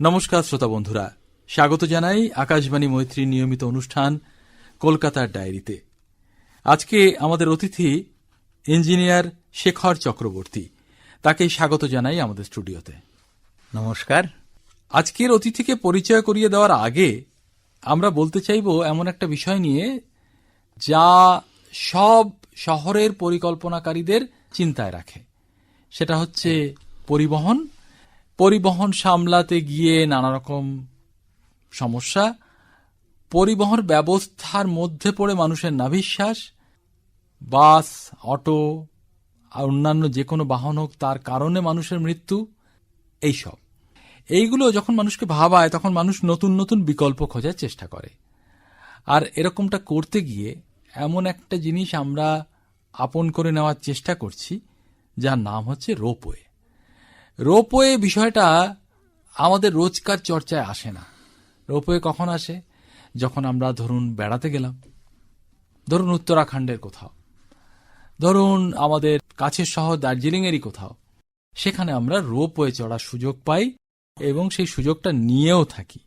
নমস্কার শ্রোতা বন্ধুরা। স্বাগত জানাই আকাশবাণী মৈত্রীর নিয়মিত অনুষ্ঠান কলকাতার ডায়েরিতে। আজকে আমাদের অতিথি ইঞ্জিনিয়ার শেখর চক্রবর্তী। তাকে স্বাগত জানাই আমাদের স্টুডিওতে। নমস্কার। আজকের অতিথিকে পরিচয় করিয়ে দেওয়ার আগে আমরা বলতে চাইব এমন একটা বিষয় নিয়ে যা সব শহরের পরিকল্পনাকারীদের চিন্তায় রাখে। সেটা হচ্ছে পরিবহন পরিবহন সামলাতে গিয়ে নানা রকম সমস্যা, পরিবহন ব্যবস্থার মধ্যে পড়ে মানুষের নাভিশ্বাস, বাস, অটো, আর অন্যান্য যে কোনো বাহন হোক, তার কারণে মানুষের মৃত্যু, এইসব। এইগুলো যখন মানুষকে ভাবায়, তখন মানুষ নতুন নতুন বিকল্প খোঁজার চেষ্টা করে। আর এরকমটা করতে গিয়ে এমন একটা জিনিস আমরা আপন করে নেওয়ার চেষ্টা করছি, যার নাম হচ্ছে রোপওয়ে। রোপওয়ে বিষয়টা আমাদের রোজকার চর্চায় আসে না। রোপওয়ে কখন আসে? যখন আমরা ধরুন বেড়াতে গেলাম। ধরুন উত্তরাখণ্ডের কোথাও। ধরুন আমাদের কাছের শহর দার্জিলিংয়েরই কোথাও। সেখানে আমরা রোপওয়ে চড়ার সুযোগ পাই এবং সেই সুযোগটা নিয়েও থাকি।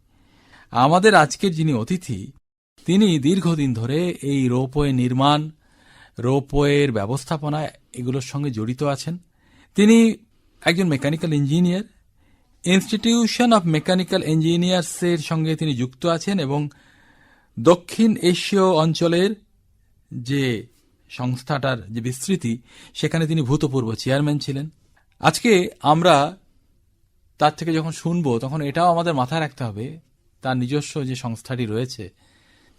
আমাদের আজকের যিনি অতিথি, তিনি দীর্ঘদিন ধরে এই রোপওয়ে নির্মাণ, রোপওয়ের ব্যবস্থাপনা এগুলোর সঙ্গে জড়িত আছেন। তিনি একজন mechanical engineer institution of mechanical ইঞ্জিনিয়ার্সের সঙ্গে তিনি যুক্ত আছেন এবং দক্ষিণ এশীয় অঞ্চলের যে সংস্থাটার যে বিস্তৃতি, সেখানে তিনি ভূতপূর্ব চেয়ারম্যান ছিলেন। আজকে আমরা তার থেকে যখন শুনব, তখন এটাও আমাদের মাথায় রাখতে হবে, তার নিজস্ব যে সংস্থাটি রয়েছে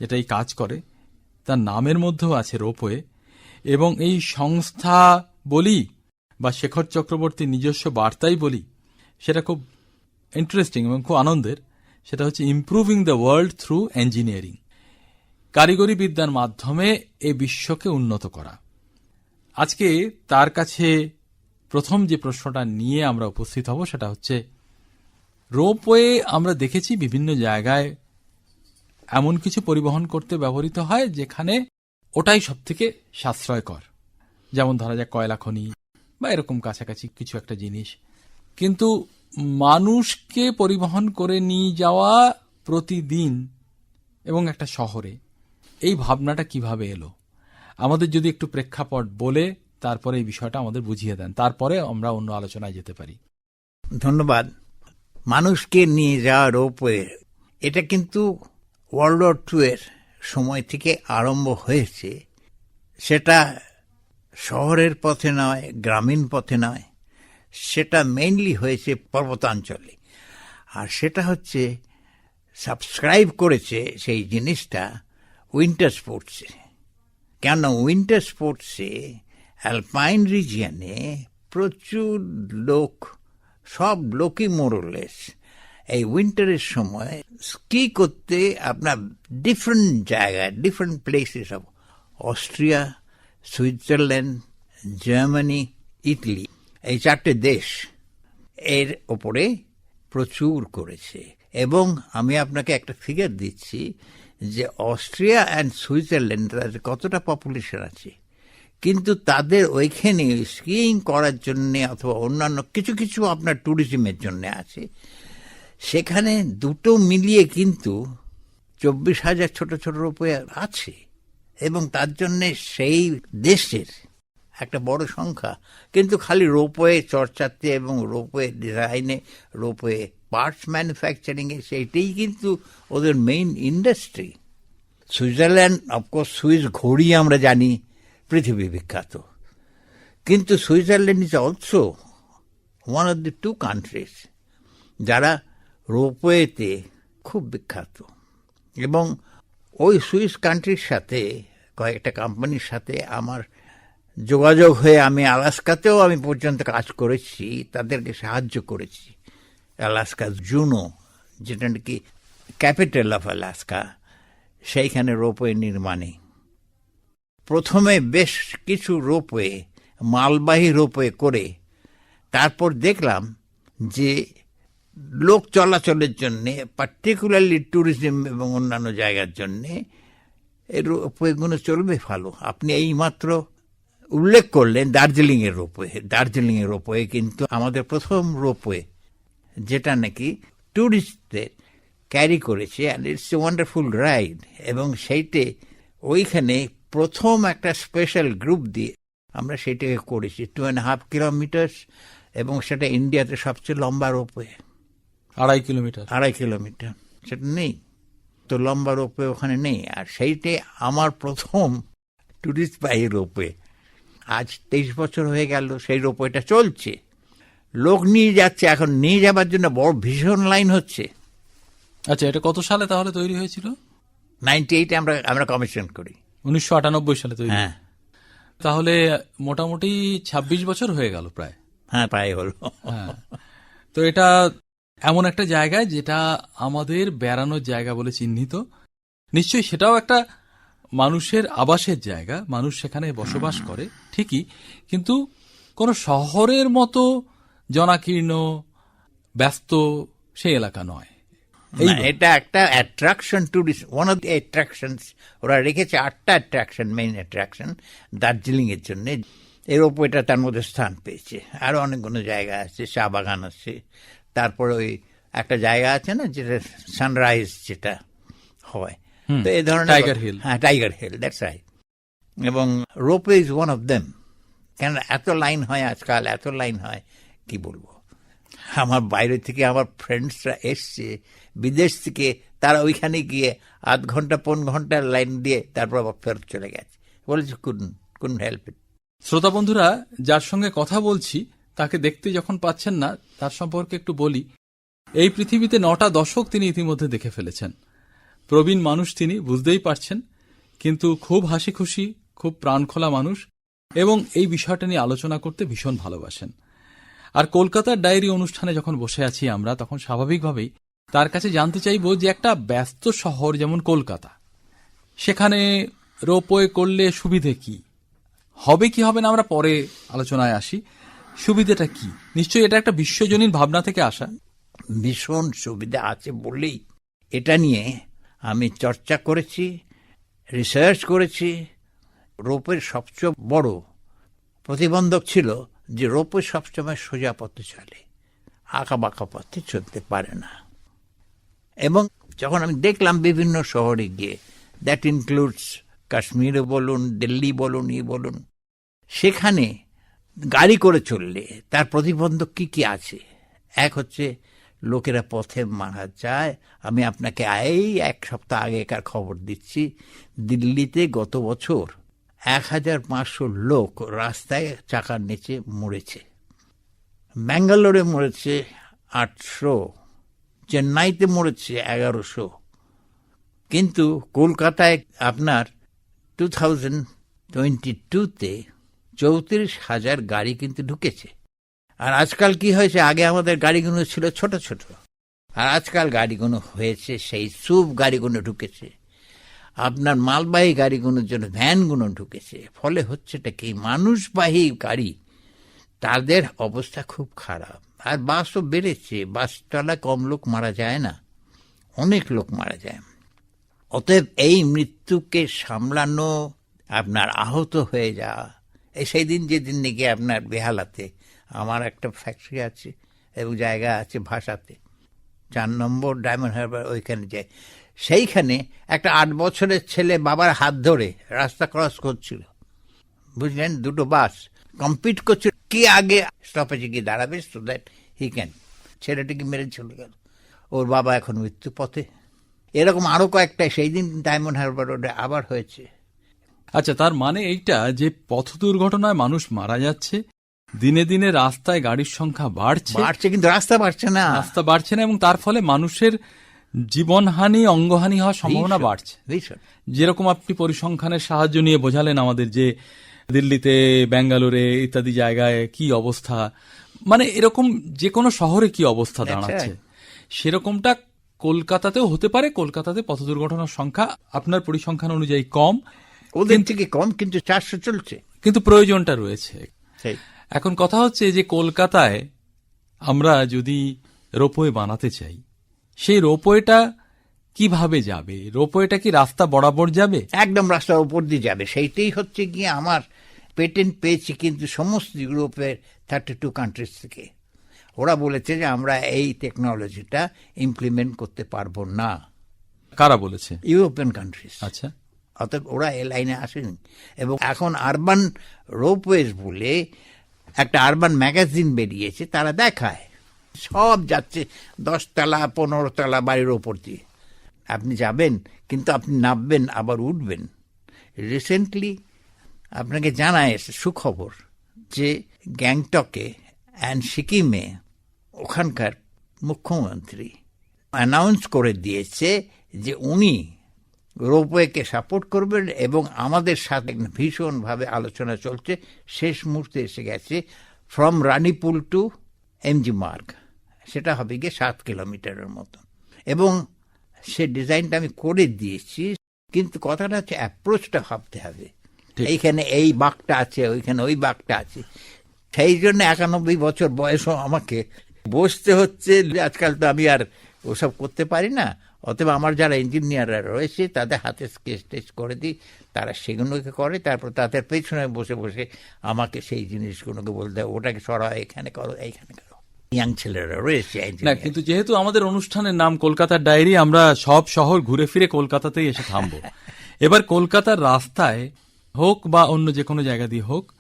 যেটা এই কাজ করে, তার নামের মধ্যেও আছে রোপওয়ে, এবং এই সংস্থা বলি বা শেখর চক্রবর্তীর নিজস্ব বার্তাই বলি, সেটা খুব ইন্টারেস্টিং এবং খুব আনন্দের। সেটা হচ্ছে improving the world through engineering কারিগরি বিদ্যার মাধ্যমে এ বিশ্বকে উন্নত করা। আজকে তার কাছে প্রথম যে প্রশ্নটা নিয়ে আমরা উপস্থিত হব সেটা হচ্ছে, রোপওয়ে আমরা দেখেছি বিভিন্ন জায়গায় এমন কিছু পরিবহন করতে ব্যবহৃত হয় যেখানে ওটাই সব থেকে সাশ্রয়কর। যেমন ধরা যাক কয়লা খনি বা এরকম কাছাকাছি কিছু একটা জিনিস। কিন্তু মানুষকে পরিবহন করে নিয়ে যাওয়া প্রতিদিন এবং একটা শহরে, এই ভাবনাটা কীভাবে এলো? আমাদের যদি একটু প্রেক্ষাপট বলে তারপরে এই বিষয়টা আমাদের বুঝিয়ে দেন। তারপরে আমরা অন্য আলোচনায় যেতে পারি। ধন্যবাদ। মানুষকে নিয়ে যাওয়া রোপওয়ে এটা কিন্তু ওয়ার্ল্ড ওয়ার টু এর সময় থেকে আরম্ভ হয়েছে। সেটা শহরের পথে নয়, গ্রামীণ পথে নয়, সেটা মেইনলি হয়েছে পর্বতাঞ্চলে। আর সেটা হচ্ছে সাবস্ক্রাইব করেছে সেই জিনিসটা উইন্টার স্পোর্টসে কেন উইন্টার স্পোর্টসে অ্যালপাইন রিজিয়ানে প্রচুর লোক, সব লোকই মোরলেস এই উইন্টারের সময় স্কি করতে আপনার ডিফারেন্ট জায়গায় different places of Austria Switzerland, Germany Italy এই চারটে দেশ এর ওপরে প্রচুর করেছে। এবং আমি আপনাকে একটা ফিগার দিচ্ছি যে অস্ট্রিয়া অ্যান্ড সুইজারল্যান্ড তাদের কতটা পপুলেশন আছে। কিন্তু তাদের ওইখানে স্কিইং করার জন্য অথবা অন্যান্য কিছু কিছু আপনার ট্যুরিজমের জন্য আছে। সেখানে দুটো মিলিয়ে কিন্তু চব্বিশ হাজার ছোট ছোট রোপওয়ে আছে। এবং তার জন্যে সেই দেশের একটা বড় সংখ্যা। কিন্তু খালি রোপওয়ে চর্চাতে এবং রোপওয়ে ডিজাইনে, রোপওয়ে পার্টস ম্যানুফ্যাকচারিংয়ে সেইটাই কিন্তু ওদের main industry. Switzerland of course Swiss ঘড়ি আমরা জানি, পৃথিবী বিখ্যাত। কিন্তু Switzerland is also one of the two countries যারা রোপওয়েতে খুব বিখ্যাত। এবং ওই সুইস কান্ট্রির সাথে কয়েকটা কোম্পানির সাথে আমার যোগাযোগ হয়ে আমি আলাস্কাতেও আমি পর্যন্ত কাজ করেছি, তাদেরকে সাহায্য করেছি। আলাস্কা জুনো, যেটা নাকি ক্যাপিটাল অফ আলাস্কা, সেইখানে রোপওয়ে নির্মাণে। প্রথমে বেশ কিছু রোপওয়ে, মালবাহী রোপওয়ে করে, তারপর দেখলাম যে লোক চলাচলের জন্যে পার্টিকুলারলি ট্যুরিজম এবং অন্যান্য জায়গার জন্যে এই রোপওয়েগুলো চলবে ভালো। আপনি এইমাত্র উল্লেখ করলেন দার্জিলিংয়ের রোপওয়ে দার্জিলিংয়ের রোপওয়ে কিন্তু আমাদের প্রথম রোপওয়ে যেটা নাকি ট্যুরিস্টদের ক্যারি করেছে and it's a wonderful ride এবং সেইটে ওইখানে প্রথম একটা স্পেশাল গ্রুপ দিয়ে আমরা সেটাকে করেছি টু অ্যান্ড হাফ কিলোমিটার্স এবং সেটা ইন্ডিয়াতে সবচেয়ে লম্বা রোপওয়ে আড়াই কিলোমিটার আড়াই কিলোমিটার সেটা নেই। তো লম্বা রোপওয়ে ওখানে নেই। আর সেইটে আমার প্রথম ট্যুরিস্ট বাই রোপওয়ে আজ তেইশ বছর হয়ে গেল সেই রোপওয়েটা চলছে। লোক নিয়ে যাচ্ছে এখন নিয়ে যাবার জন্য বড় ভীষণ লাইন হচ্ছে। আচ্ছা এটা কত সালে তাহলে তৈরি হয়েছিল? নাইনটি এইটে আমরা আমরা কমিশন করি। উনিশশো আটানব্বই সালে তৈরি। হ্যাঁ। তাহলে মোটামুটি ২৬ বছর হয়ে গেল প্রায়। হ্যাঁ প্রায় হলো। হ্যাঁ। তো এটা এমন একটা জায়গায় যেটা আমাদের বেড়ানোর জায়গা বলে চিহ্নিত। নিশ্চয়ই সেটাও একটা মানুষের আবাসের জায়গা মানুষ সেখানে বসবাস করে ঠিকই। কিন্তু কোনো শহরের মতো জনাকীর্ণ ব্যস্ত সেই এলাকা নয়। এটা একটা attraction tourist one of the attractions ওরা রেখেছে আটটা অ্যাট্রাকশন মেইন অ্যাট্রাকশন দার্জিলিং এর জন্য। এর ওপর এটা তার মধ্যে স্থান পেয়েছে। আরও অনেকগুলো জায়গা আছে চা বাগান আছে তারপরে ওই একটা জায়গা আছে না যেটা সানরাইজ যেটা হয়। তো এই ধরনের টাইগার হিল হ্যাঁ টাইগার হিল দ্যাটস রাইট এবং ropeway is one of them কেন এত লাইন হয় আজকাল এত লাইন হয় কি বলব? আমার বাইরে থেকে আমার ফ্রেন্ডসরা এসছে বিদেশ থেকে তারা ওইখানে গিয়ে আধ ঘণ্টা পন ঘণ্টার লাইন দিয়ে তারপর আবার ফেরত চলে গেছে। বলেছে কুন কুন হেল্প ইট শ্রোতা বন্ধুরা যার সঙ্গে কথা বলছি তাকে দেখতে যখন পাচ্ছেন না, তার সম্পর্কে একটু বলি। এই পৃথিবীতে নটা দশক তিনি ইতিমধ্যে দেখে ফেলেছেন। প্রবীণ মানুষ তিনি, বুঝতেই পারছেন, কিন্তু খুব হাসি খুশি খুব প্রাণখোলা মানুষ এবং এই বিষয়টা নিয়ে আলোচনা করতে ভীষণ ভালোবাসেন। আর কলকাতার ডায়েরি অনুষ্ঠানে যখন বসে আছি আমরা, তখন স্বাভাবিকভাবেই তার কাছে জানতে চাইব যে একটা ব্যস্ত শহর যেমন কলকাতা, সেখানে রোপওয়ে করলে সুবিধে কি? হবে কি হবে না আমরা পরে আলোচনায় আসি। সুবিধাটা কি? নিশ্চয়ই এটা একটা বিশ্বজনীন ভাবনা থেকে আসা। ভীষণ সুবিধা আছে বলেই এটা নিয়ে আমি চর্চা করেছি রিসার্চ করেছি। রোপের সবচেয়ে বড় প্রতিবন্ধক ছিল যে রোপে সবসময় সোজা পথে চলে আঁকা বাঁকা পথে চলতে পারে না। এবং যখন আমি দেখলাম বিভিন্ন শহরে গিয়ে দ্যাট ইনক্লুডস কাশ্মীরে বলুন, দিল্লি বলুন, ই বলুন, সেখানে গাড়ি করে চললে তার প্রতিবন্ধক কি কি আছে? এক হচ্ছে, লোকেরা পথে মারা যায়। আমি আপনাকে এই এক সপ্তাহ আগেকার খবর দিচ্ছি। দিল্লিতে গত বছর এক হাজার পাঁচশো লোক রাস্তায় চাকার নিচে মরেছে। ব্যাঙ্গালোরে মরেছে আটশো, চেন্নাইতে মরেছে এগারোশো। কিন্তু কলকাতায় আপনার টু থাউজেন্ড টোয়েন্টি টুতে চৌত্রিশ হাজার গাড়ি কিন্তু ঢুকেছে। আর আজকাল কি হয়েছে? আগে আমাদের গাড়িগুলো ছিল ছোট ছোট। আর আজকাল গাড়িগুলো হয়েছে, সেই সুপ গাড়িগুলো ঢুকেছে। আপনার মালবাহী গাড়িগুলোর জন্য ভ্যানগুলো ঢুকেছে। ফলে হচ্ছেটা কি? মানুষবাহী গাড়ি। তাদের অবস্থা খুব খারাপ। আর বাসও বেড়েছে। বাস চালায় কম লোক মারা যায় না। অনেক লোক মারা যায়। অতএব এই মৃত্যুকে সামলানো আপনার আহত হয়ে যাওয়া। সেই দিন যেদিন নাকি আপনার বেহালাতে, আমার একটা ফ্যাক্টরি আছে এবং জায়গা আছে ভাষাতে। চার নম্বর ডায়মন্ড হারবার ওইখানে যায়। সেইখানে একটা আট বছরের ছেলে বাবার হাত ধরে রাস্তা ক্রস করছিল। বুঝলেন? দুটো বাস কম্পিট করছিল। কি আগে স্টপেজে গিয়ে দাঁড়াবে? সো দ্যাট হি ক্যান ছেলেটিকে মেরে চলে গেল। ওর বাবা এখন মৃত্যু পথে এরকম আরও কয়েকটা সেই দিন ডায়মন্ড হারবার রোডে আবার হয়েছে। আচ্ছা তার মানে এইটা যে পথ দুর্ঘটনায় মানুষ মারা যাচ্ছে দিনে দিনে রাস্তায় গাড়ির সংখ্যা বাড়ছে। বাড়ছে কিন্তু রাস্তা বাড়ছে না। রাস্তা বাড়ছে না এবং তার ফলে মানুষের জীবনহানি অঙ্গহানি হওয়ার সম্ভাবনা বাড়ছে। যেরকম আপনি পরিসংখ্যানের সাহায্য নিয়ে বোঝালেন আমাদের যে দিল্লিতে ব্যাঙ্গালোরে ইত্যাদি জায়গায় কি অবস্থা মানে এরকম যে কোনো শহরে কি অবস্থা দাঁড়াচ্ছে। সেরকমটা কলকাতাতেও হতে পারে কলকাতাতে পথ দুর্ঘটনার সংখ্যা আপনার পরিসংখ্যান অনুযায়ী কম। ওদের থেকে কম কিন্তু চারশো চলছে। কিন্তু প্রয়োজনটা রয়েছে। এখন কথা হচ্ছে যে কলকাতায় আমরা যদি রোপওয়ে বানাতে চাই সেই রোপওয়েটা কীভাবে যাবে? রোপওয়েটা কি রাস্তা বরাবর যাবে? একদম রাস্তার উপর দিয়ে যাবে। সেইটাই হচ্ছে গিয়ে আমার পেটেন্ট পেয়েছি কিন্তু সমস্ত ইউরোপের থার্টি টু কান্ট্রিজ থেকে। ওরা বলেছে যে আমরা এই টেকনোলজিটা ইমপ্লিমেন্ট করতে পারব না। কারা বলেছে? ইউরোপিয়ান কান্ট্রিজ আচ্ছা। অর্থাৎ ওরা এ লাইনে আসেনি। এবং এখন আরবান রোপওয়েজ বলে একটা আরবান ম্যাগাজিন বেরিয়েছে, তারা দেখায়। সব যাচ্ছে দশতলা পনেরো তলা বাড়ির ওপর দিয়ে। আপনি যাবেন, কিন্তু আপনি নামবেন, আবার উঠবেন। রিসেন্টলি আপনাকে জানায় সুখবর যে গ্যাংটকে অ্যান্ড সিকিমে ওখানকার মুখ্যমন্ত্রী অ্যানাউন্স করে দিয়েছে যে উনি রোপওয়েকে সাপোর্ট করবেন এবং আমাদের সাথে ভীষণভাবে আলোচনা চলছে। শেষ মুহূর্তে এসে গেছে ফ্রম রানীপুল টু এমজি মার্গ সেটা হবে গিয়ে সাত কিলোমিটারের মতন এবং সে ডিজাইনটা আমি করে দিয়েছি কিন্তু কথাটা হচ্ছে অ্যাপ্রোচটা ভাবতে হবে। এইখানে এই বাঘটা আছে ওইখানে ওই বাঘটা আছে। সেই জন্য একানব্বই বছর বয়সও আমাকে বসতে হচ্ছে। আজকাল তো আমি আর ওসব করতে পারি না। অতএব আমার যারা ইঞ্জিনিয়াররা রয়েছে তাদের হাতে স্কেচ টেচ করে দিই তারা সেগুলোকে করে তারপর তাদের পেছনে বসে বসে আমাকে সেই জিনিসগুলোকে বলতে হয়, ওটাকে সরা এখানে করো এইখানে করো। ইয়াং ছেলেরা রয়েছে না কিন্তু যেহেতু আমাদের অনুষ্ঠানের নাম কলকাতার ডায়েরি আমরা সব শহর ঘুরে ফিরে কলকাতাতেই এসে থামবো। এবার কলকাতার রাস্তায় হোক বা অন্য যে কোনো জায়গা দিয়ে হোক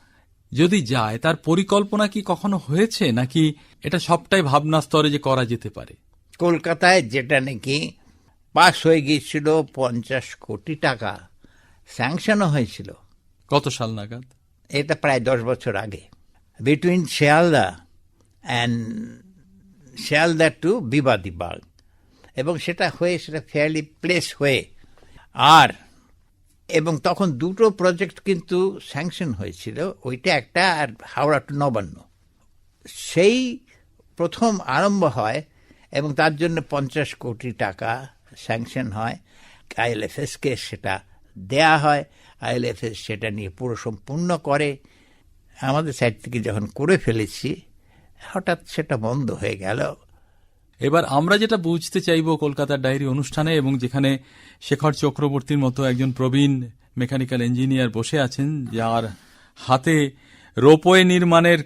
যদি যায় তার পরিকল্পনা কি কখনো হয়েছে? নাকি এটা সবটাই ভাবনা স্তরে যে করা যেতে পারে? কলকাতায় যেটা নাকি পাস হয়ে গিয়েছিল পঞ্চাশ কোটি টাকা। স্যাংশনও হয়েছিল। কত সাল নাগাদ? এটা প্রায় দশ বছর আগে। Between Sealdah and Sealdah to Bibadibag এবং সেটা হয়ে সেটা ফেয়ারলি প্লেস হয়ে। আর এবং তখন দুটো প্রজেক্ট কিন্তু স্যাংশন হয়েছিল। ওইটা একটা আর হাওড়া টু নবান্ন। সেই প্রথম আরম্ভ হয় এবং তার জন্য পঞ্চাশ কোটি টাকা স্যাংশন হয় আইএলএফএসকে সেটা দেয়া হয় আইএলএফএস সেটা নিয়ে পুরো সম্পূর্ণ করে। আমাদের সাইড থেকে যখন করে ফেলেছি, হঠাৎ সেটা বন্ধ হয়ে গেল। এবার আমরা যেটা বুঝতে চাইব কলকাতার ডায়েরি অনুষ্ঠানে এবং যেখানে শেখর চক্রবর্তীর মতো একজন প্রবীণ মেকানিক্যাল ইঞ্জিনিয়ার বসে আছেন, যার হাতে রোপওয়ে নির্মাণের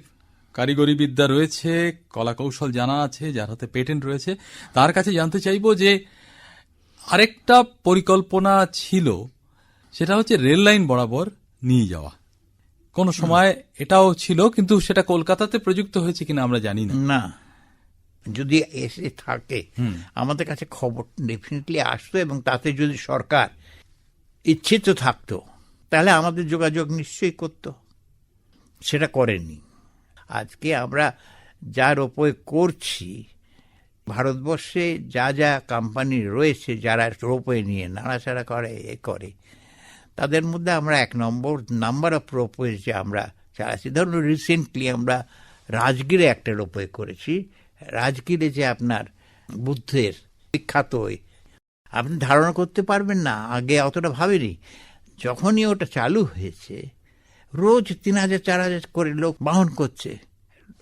কারিগরি বিদ্যা রয়েছে, কলাকৌশল জানা আছে, যার হাতে পেটেন্ট রয়েছে, তার কাছে জানতে চাইব যে আরেকটা পরিকল্পনা ছিল সেটা হচ্ছে রেল লাইন বরাবর নিয়ে যাওয়া। কোন সময় এটাও ছিল কিন্তু সেটা কলকাতাতে প্রযুক্ত হয়েছে কিনা আমরা জানি না। না। যদি এসে থাকে আমাদের কাছে খবর ডেফিনেটলি আসতো এবং তাতে যদি সরকার ইচ্ছিত থাকতো তাহলে আমাদের যোগাযোগ নিশ্চয়ই করতো। সেটা করেনি। আজকে আমরা যার ওপরে করছি ভারতবর্ষে যা যা কোম্পানি রয়েছে, যারা রোপওয়ে নিয়ে নাড়াচাড়া করে, এ করে, তাদের মধ্যে আমরা এক নম্বর নাম্বার অফ রোপওয়ে যে আমরা চালাচ্ছি। ধরুন রিসেন্টলি আমরা রাজগীরে একটা রোপওয়ে করেছি। রাজগীরে যে আপনার বুদ্ধের বিখ্যাত আপনি ধারণা করতে পারবেন না, আগে অতটা ভাবেনি। যখনই ওটা চালু হয়েছে, রোজ তিন হাজার, চার হাজার করে লোক বাহন করছে।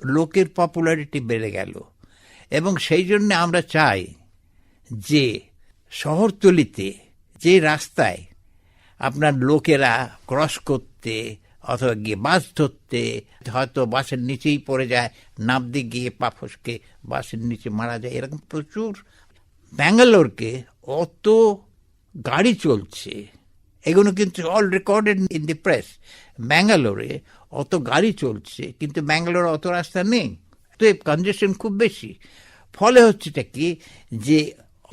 লোকের পপুলারিটি বেড়ে গেল। এবং সেই জন্য আমরা চাই যে শহরতলিতে, যে রাস্তায় আপনার লোকেরা ক্রস করতে অথবা গিয়ে বাস ধরতে, হয়তো বাসের নিচেই পড়ে যায়, নামতে গিয়ে পা ফসকে বাসের নিচে মারা যায়, এরকম প্রচুর ব্যাঙ্গালোরকে অত গাড়ি চলছে, এগুলো কিন্তু all recorded in the press ব্যাঙ্গালোরে অত গাড়ি চলছে, কিন্তু ব্যাঙ্গালোরে অত রাস্তা নেই। তো কনজেশন খুব বেশি। ফলে হচ্ছেটা কি? যে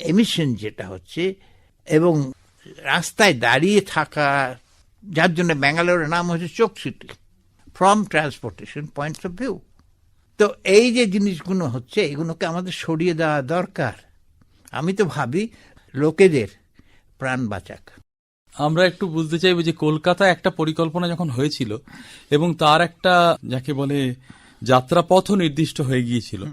এমিশন যেটা হচ্ছে এবং রাস্তায় দাঁড়িয়ে থাকা, যার জন্য ব্যাঙ্গালোরের নাম হচ্ছে choke city from transportation points of view তো এই যে জিনিসগুলো হচ্ছে, এগুলোকে আমাদের সরিয়ে দেওয়া দরকার। আমি তো ভাবি লোকেদের প্রাণ বাঁচাক। আমরা একটু বুঝতে চাইব যে কলকাতায় একটা পরিকল্পনা যখন হয়েছিল এবং তার একটা, যাকে বলে যাত্রাপথও নির্দিষ্ট হয়ে গিয়েছিল।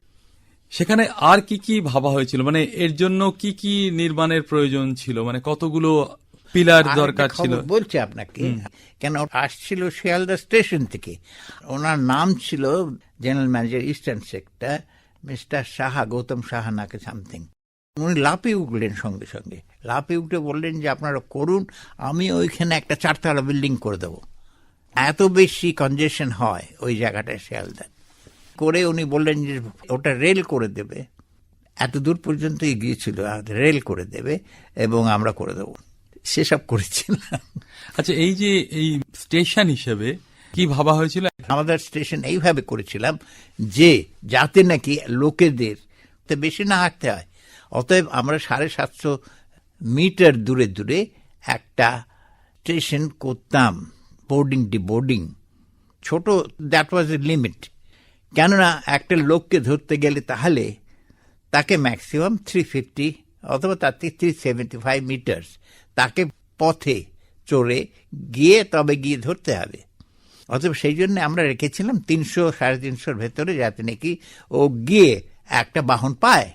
সেখানে আর কি কি ভাবা হয়েছিল? মানে এর জন্য কি কি নির্মাণের প্রয়োজন ছিল? মানে কতগুলো পিলার দরকার ছিল? বলছি আপনাকে কেন আসছিল শিয়ালদা স্টেশন থেকে? ওনার নাম ছিল general manager eastern sector mister Saha Goutam Saha নাকে সামথিং। উনি লাফিয়ে উঠলেন সঙ্গে সঙ্গে। লাফিয়ে উঠে বললেন যে আপনারা করুন আমি ওইখানে একটা চারতলা বিল্ডিং করে দেবো। এত বেশি কনজেশন হয় ওই জায়গাটায় শিয়ালদা করে উনি বললেন যে ওটা রেল করে দেবে। এত দূর পর্যন্ত গিয়েছিল রেল করে দেবে এবং আমরা করে দেবো। সেসব করেছিলাম। আচ্ছা এই যে এই স্টেশন হিসেবে কি ভাবা হয়েছিল? আমাদের স্টেশন এইভাবে করেছিলাম যে যাতে নাকি লোকেদের তো বেশি না হাঁটতে হয়। অতএব আমরা সাড়ে সাতশো মিটার দূরে দূরে একটা স্টেশন করতাম বোর্ডিং ডি বোর্ডিং ছোট দ্যাট ওয়াজ এ লিমিট কেননা একটা লোককে ধরতে গেলে তাহলে তাকে ম্যাক্সিমাম থ্রি ফিফটি অথবা তার থেকে থ্রি সেভেন্টি ফাইভ মিটার্স তাকে পথে চড়ে গিয়ে তবে গিয়ে ধরতে হবে। অতএব সেই জন্য আমরা রেখেছিলাম তিনশো সাড়ে তিনশোর ভেতরে যাতে নাকি ও গিয়ে একটা বাহন পায়।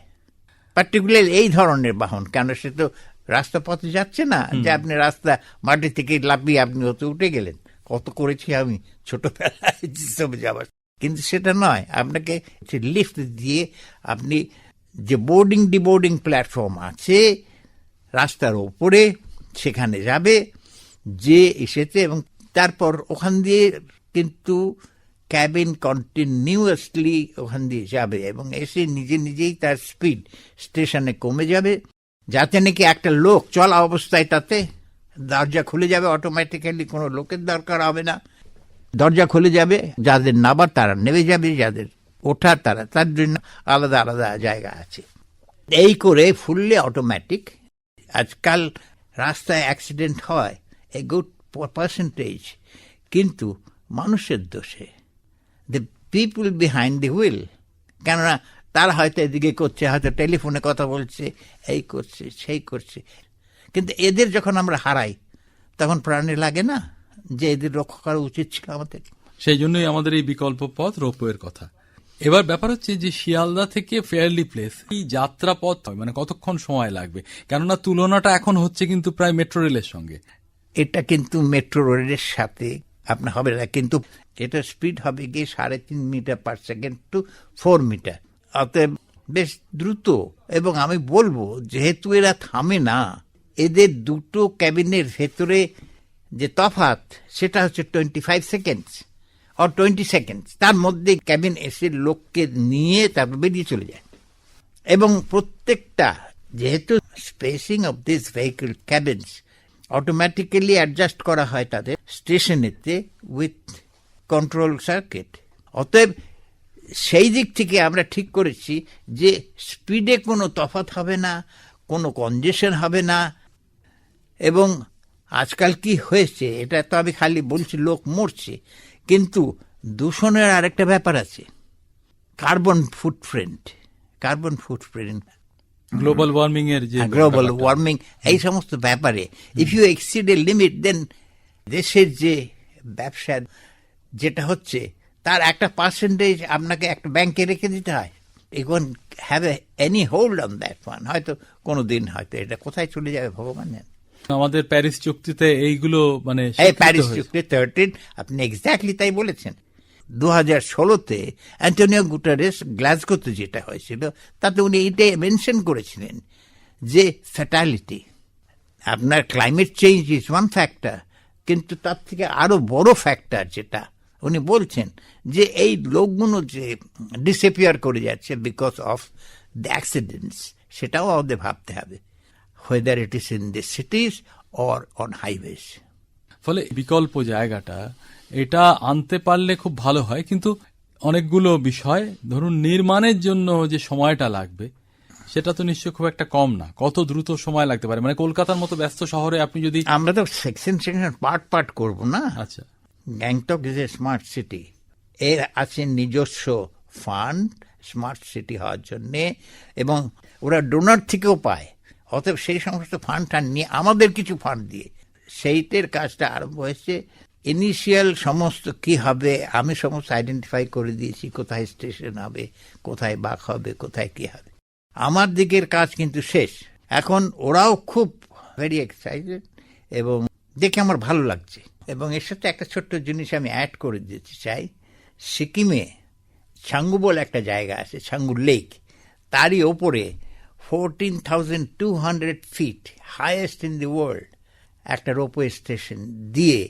পার্টিকুলার এই ধরনের বাহন কেন সে তো রাস্তা পথে যাচ্ছে না যে আপনি রাস্তা মাটি থেকে লাফিয়ে আপনি হতে উঠে গেলেন। কত করেছি আমি ছোটবেলায় যেসব যাবার কিন্তু সেটা নয়, আপনাকে লিফট দিয়ে আপনি যে বোর্ডিং ডিবোর্ডিং প্ল্যাটফর্ম আছে, রাস্তার ওপরে সেখানে যাবে, যে এসেছে এবং তারপর ওখান দিয়ে কিন্তু ক্যাবিন কন্টিনিউয়াসলি ওখান দিয়ে যাবে এবং এসে নিজে নিজেই তার স্পিড স্টেশনে কমে যাবে, যাতে নাকি একটা লোক চলা অবস্থায় তাতে দরজা খুলে যাবে অটোমেটিক্যালি কোনো লোকের দরকার হবে না। দরজা খুলে যাবে, যাদের নাবার তারা নেমে যাবে, যাদের ওঠার তারা, তার জন্য আলাদা আলাদা জায়গা আছে। এই করে ফুললে অটোমেটিক আজকাল রাস্তায় অ্যাক্সিডেন্ট হয় এ গুড পার্সেন্টেজ কিন্তু মানুষের দোষে। The people behind the wheel কেননা তারা হয়তো এদিকে করছে, হয়তো টেলিফোনে কথা বলছে, এই করছে, সেই করছে। কিন্তু এদের যখন আমরা হারাই, তখন প্রাণে লাগে না। যে এদের রক্ষা করা উচিত ছিল আমাদের। সেই জন্যই আমাদের এই বিকল্প পথ রোপওয়ের কথা। এবার ব্যাপার হচ্ছে যে শিয়ালদা থেকে ফেয়ারলি প্লেস এই যাত্রা পথ মানে কতক্ষণ সময় লাগবে? কেননা তুলনাটা এখন হচ্ছে কিন্তু প্রায় মেট্রো রেলের সঙ্গে। এটা কিন্তু মেট্রো রেলের সাথে আপনার হবে না কিন্তু এটা স্পিড হবে গিয়ে সাড়ে তিন meter per second to four meter. অতএব বেশ দ্রুত এবং আমি বলব যেহেতু এরা থামে না এদের দুটো ক্যাবিনের ভেতরে যে তফাত সেটা হচ্ছে twenty five seconds or twenty seconds তার মধ্যে ক্যাবিন এসে লোককে নিয়ে তারপর বেরিয়ে চলে যায়। এবং প্রত্যেকটা, যেহেতু spacing of this vehicle cabins automatically adjust করা হয় তাদের স্টেশনেতে উইথ কন্ট্রোল সার্কিট অতএব সেই দিক থেকে আমরা ঠিক করেছি যে স্পিডে কোনো তফাৎ হবে না, কোনো কনজেশন হবে না। এবং আজকাল কি হয়েছে এটা তো আমি খালি বলছি লোক মরছে। কিন্তু দূষণের আরেকটা ব্যাপার আছে। Carbon footprint carbon footprint. Global warming এর যে গ্লোবাল ওয়ার্মিং এই সমস্ত ব্যাপারে। If you exceed a limit then দেশের যে ব্যবসা যেটা হচ্ছে তার একটা পার্সেন্টেজ আপনাকে একটা ব্যাংকে রেখে দিতে হয়। এখন have any hold on that one হয়তো কোনো দিন হয়তো এটা কোথায় চলে যাবে ভগবান জানে। আমাদের প্যারিস চুক্তিতে এইগুলো মানে এই প্যারিস চুক্তি থার্টিন আপনি এক্স্যাক্টলি তাই বলেছেন। দু হাজার ষোলোতে অ্যান্টোনিও গুটারেস গ্লাসগোতে যেটা হয়েছিল তাতে উনি এটাই মেনশন করেছিলেন যে ফ্যাটালিটি আপনার climate change is one factor কিন্তু তার থেকে আরও বড় ফ্যাক্টর যেটা উনি বলছেন যে এই লোকগুলো যে ডিসেপিয়ার করে যাচ্ছে বিকজ অফ দ্য অ্যাক্সিডেন্টস সেটাও আমাদের ভাবতে হবে। Whether it is in the cities or on highways. ফলে বিকল্প জায়গাটা এটা আনতে পারলে খুব ভালো হয় কিন্তু অনেকগুলো বিষয় ধরুন নির্মাণের জন্য যে সময়টা লাগবে সেটা তো নিশ্চয় খুব একটা কম না। কত দ্রুত সময় লাগতে পারে? মানে কলকাতার মতো ব্যস্ত শহরে আপনি যদি আমরা তো সেকশন সেকশন পার্ট পার্ট করব না? আচ্ছা। Gangtok is a smart city এর আছে নিজস্ব ফান্ড স্মার্ট সিটি হওয়ার জন্যে এবং ওরা ডোনার থেকেও পায়। অতএব সেই সমস্ত ফান্ডটা নিয়ে আমাদের কিছু ফান্ড দিয়ে সেইটের কাজটা আরম্ভ হয়েছে। ইনিশিয়াল সমস্ত কি হবে, আমি সমস্ত আইডেন্টিফাই করে দিয়েছি, কোথায় স্টেশন হবে, কোথায় বাক হবে, কোথায় কি হবে। আমার দিকের কাজ কিন্তু শেষ। এখন ওরাও খুব ভেরি এক্সাইটেড এবং দেখে আমার ভালো লাগছে। এবং এর সাথে একটা ছোট্ট জিনিস আমি অ্যাড করে দিতে চাই। সিকিমে ছাঙ্গু বলে একটা জায়গা আছে, ছাঙ্গু লেক তারই ওপরে fourteen thousand two hundred feet highest in the world একটা রোপওয়ে স্টেশন দিয়ে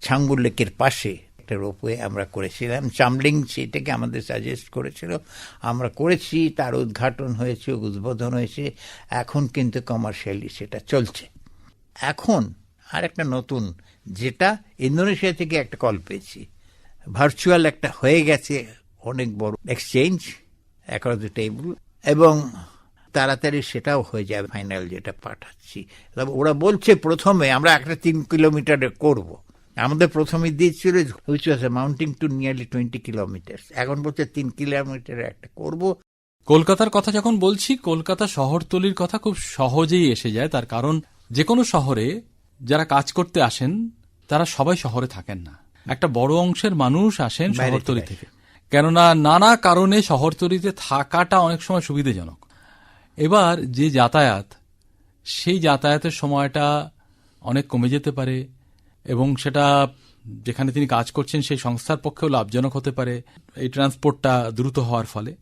ছাঙ্গু লেকের পাশে একটা রোপওয়ে আমরা করেছিলাম। চামলিং সেটাকে আমাদের সাজেস্ট করেছিল। আমরা করেছি, তার উদ্ঘাটন হয়েছে, উদ্বোধন হয়েছে। এখন কিন্তু কমার্শিয়ালি সেটা চলছে। এখন আর একটা নতুন, যেটা ইন্দোনেশিয়া থেকে একটা কল পেয়েছি। ভার্চুয়াল একটা হয়ে গেছে, অনেক বড় এক্সচেঞ্জ অ্যাক্রস দ্য টেবিল এবং তাড়াতাড়ি সেটাও হয়ে যাবে ফাইনাল যেটা পাঠাচ্ছি। ওরা বলছে প্রথমে আমরা একটা তিন কিলোমিটারে করব। আমাদের প্রথমে দিয়েছিল which was mounting to nearly twenty kilometer এখন বলছে তিন কিলোমিটারে একটা করব। কলকাতার কথা যখন বলছি কলকাতা শহরতলির কথা খুব সহজেই এসে যায়। তার কারণ যে কোনো শহরে যারা কাজ করতে আসেন তারা সবাই শহরে থাকেন না। একটা বড় অংশের মানুষ আসেন শহরতলি থেকে। কেননা নানা কারণে শহরতলিতে থাকাটা অনেক সময় সুবিধাজনক। এবার যে যাতায়াত সেই যাতায়াতের সময়টা অনেক কমে যেতে পারে এবং সেটা যেখানে তিনি কাজ করছেন সেই সংস্থার পক্ষেও লাভজনক হতে পারে। এই ট্রান্সপোর্টটা দ্রুত হওয়ার ফলে।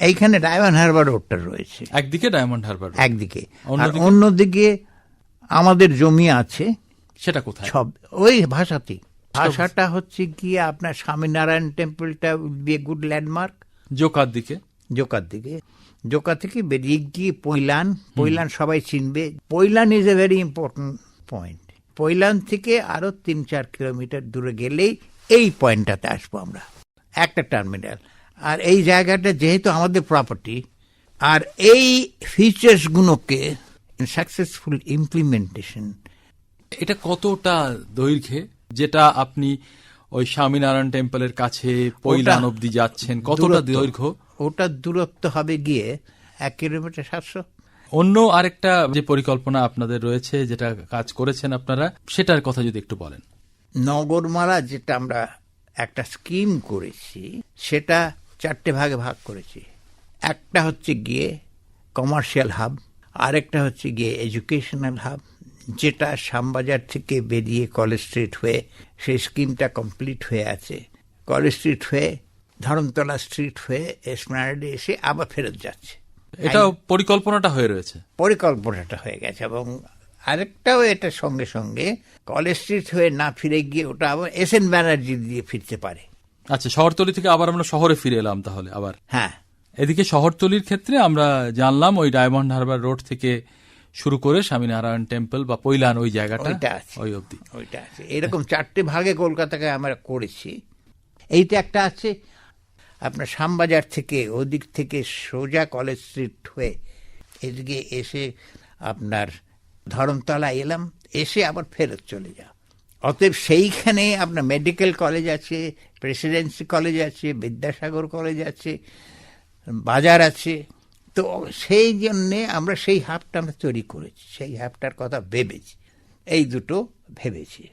এইখানে ডায়মন্ড হারবার রোডটা রয়েছে। একদিকে ডায়মন্ড হারবার একদিকে। আর অন্যদিকে? আমাদের জমি আছে। সেটা কোথায়? সব ওই ভাষাতেই। ভাষাটা হচ্ছে গিয়ে আপনার স্বামীনারায়ণ টেম্পলটা বি গুড ল্যান্ডমার্ক জোকার দিকে। জোকার দিকে। জোকা থেকে বেরিয়ে গিয়ে পৈলান পৈলান সবাই চিনবে। Pailan is a very important point Pailan থেকে আরও তিন চার কিলোমিটার দূরে গেলেই এই পয়েন্টটাতে আসব আমরা। একটা টার্মিনাল আর এই জায়গাটা যেহেতু আমাদের প্রপার্টি আর এই ফিচার্সগুলোকে সাকসেসফুল ইমপ্লিমেন্টেশন এটা কতটা দৈর্ঘ্যে? যেটা আপনি ওই স্বামীনারায়ণ টেম্পলের কাছে পৈলান অব্দি যাচ্ছেন। কতটা। দৈর্ঘ্য? ওটার দূরত্ব হবে গিয়ে এক কিলোমিটার সাতশো। অন্য আরেকটা যে পরিকল্পনা আপনাদের রয়েছে যেটা কাজ করেছেন আপনারা সেটার কথা যদি একটু বলেন। নগরমালা যেটা আমরা একটা স্কিম করেছি সেটা চারটে ভাগে ভাগ করেছি। একটা হচ্ছে গিয়ে কমার্শিয়াল হাব আরেকটা হচ্ছে গিয়ে এডুকেশনাল হাব যেটা শ্যামবাজার থেকে বেরিয়ে কলেজ স্ট্রিট হয়ে সেই স্কিমটা কমপ্লিট হয়ে আছে। কলেজ স্ট্রিট হয়ে ধরমতলা স্ট্রিট হয়ে এসপ্লানেডে এসে আবার ফেরত যাচ্ছে। এটা পরিকল্পনাটা হয়ে রয়েছে? পরিকল্পনাটা হয়ে গেছে এবং আরেকটাও এটা সঙ্গে সঙ্গে কলেজ স্ট্রিট হয়ে না ফিরে গিয়ে ওটা আবার এস এন ব্যানার্জি দিয়ে ফিরতে পারে। আচ্ছা শহরতলি থেকে আবার আমরা শহরে ফিরে এলাম তাহলে আবার? হ্যাঁ। এদিকে শহরতলির ক্ষেত্রে আমরা জানলাম ওই ডায়মন্ড হারবার রোড থেকে শুরু করে স্বামীনারায়ণ টেম্পল বা পৈলান ওই জায়গাটা ওইটা ওই অবধি। ওইটা আছে। এরকম চারটে ভাগে কলকাতাকে আমরা করেছি। এইটা একটা আছে আপনার শ্যামবাজার থেকে ওদিক থেকে সোজা কলেজ স্ট্রিট হয়ে এদিকে এসে আপনার ধরমতলা এলাম এসে আবার ফেরত চলে যাও। অতএব সেইখানে আপনার মেডিকেল কলেজ আছে প্রেসিডেন্সি কলেজ আছে বিদ্যাসাগর কলেজ আছে বাজার আছে। তো সেই জন্যে আমরা সেই হাবটা আমরা তৈরি করেছি, সেই হাবটার কথা ভেবেছি, এই দুটো ভেবেছি।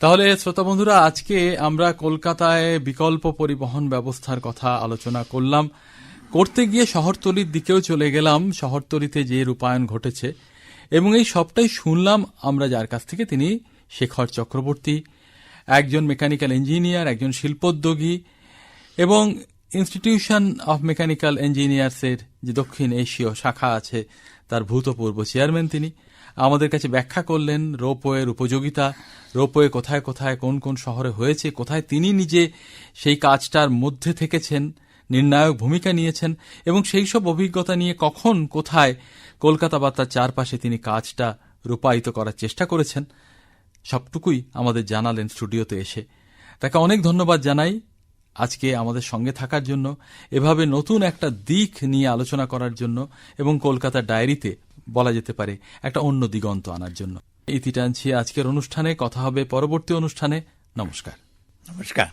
তাহলে শ্রোতা বন্ধুরা, আজকে আমরা কলকাতায় বিকল্প পরিবহন ব্যবস্থার কথা আলোচনা করলাম। করতে গিয়ে শহরতলির দিকেও চলে গেলাম, শহরতলিতে যে রূপায়ণ ঘটেছে। এবং এই সবটাই শুনলাম আমরা যার কাছ থেকে, তিনি শেখর চক্রবর্তী, একজন মেকানিক্যাল ইঞ্জিনিয়ার একজন শিল্পোদ্যোগী। এবং ইনস্টিটিউশন অফ মেকানিক্যাল ইঞ্জিনিয়ার্সের যে দক্ষিণ এশীয় শাখা আছে, তার ভূতপূর্ব চেয়ারম্যান তিনি। আমাদের কাছে ব্যাখ্যা করলেন রোপওয়ের উপযোগিতা, রোপওয়ে কোথায় কোথায়, কোন কোন শহরে হয়েছে, কোথায় তিনি নিজে সেই কাজটার মধ্যে থেকেছেন, নির্ণায়ক ভূমিকা নিয়েছেন, এবং সেই সব অভিজ্ঞতা নিয়ে কখন কোথায় কলকাতা বা তার চারপাশে তিনি কাজটা রূপায়িত করার চেষ্টা করেছেন, সবটুকুই আমাদের জানালেন স্টুডিওতে এসে। তাকে অনেক ধন্যবাদ জানাই। আজকে আমাদের সঙ্গে থাকার জন্য, এভাবে নতুন একটা দিক নিয়ে আলোচনা করার জন্য এবং কলকাতা ডায়েরিতে বলা যেতে পারে একটা অন্য দিগন্ত আনার জন্য। ইতি টানছি আজকের অনুষ্ঠানে কথা হবে পরবর্তী অনুষ্ঠানে। নমস্কার। নমস্কার।